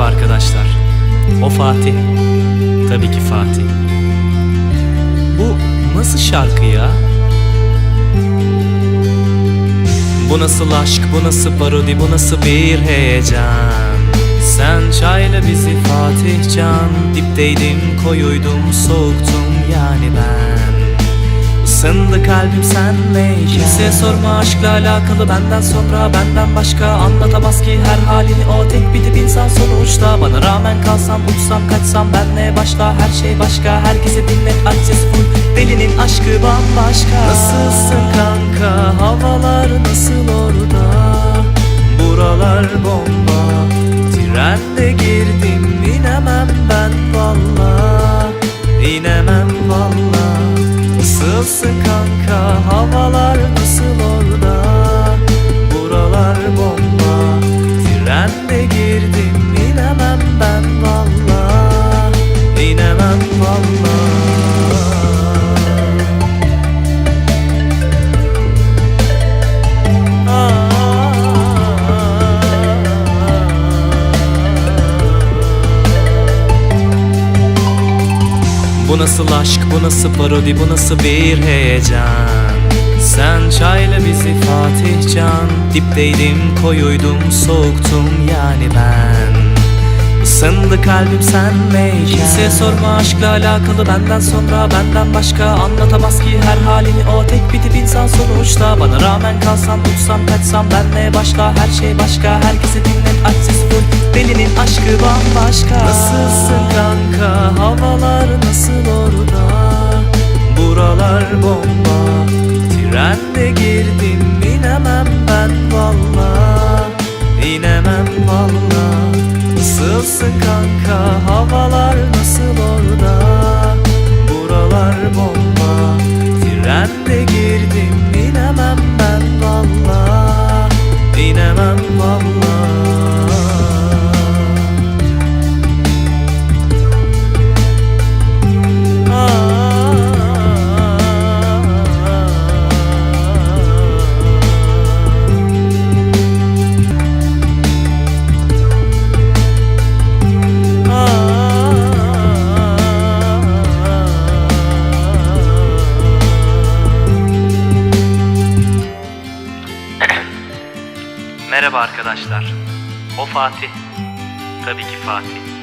Merhaba arkadaşlar. O Fatih. Tabii ki Fatih. Bu nasıl şarkı ya? Bu nasıl aşk, bu nasıl parodi, bu nasıl bir heyecan Sen çayla bizi Fatih Can Dipteydim, koyuydum, soğuktum yani ben Isındı kalbim senleyken Kimseye sorma aşkla alakalı benden sonra Benden başka anlatamaz ki her halini. O tek bir tip insan sonuçta. Bana rağmen kalsam uçsam kaçsam benle başla Her şey başka. Herkese dinlet ses full. Delinin aşkı bambaşka. Nasılsın kanka? Havalar nasıl orada? Buralar bomba. Trende girdim inemem ben valla. İnemem valla Nasılsın kanka? Havalar Bu nasıl aşk, bu nasıl parodi, bu nasıl bir heyecan? Sen çayla bizi Fatih Can Dipteydim, koyuydum, soğuktum yani ben Isındı kalbim senleyken Kimseye sorma aşkla alakalı benden sonra. Benden başka anlatamaz ki her halini. O tek bir tip insan sonuçta. Bana rağmen kalsam uçsam kaçsam benle başla. Her şey başka herkese dinlet aç ses full. Delinin aşkı bambaşka. Nasılsın kanka? Havalar nasıl orada? Buralar bomba kanka Merhaba arkadaşlar. O Fatih. Tabii ki Fatih.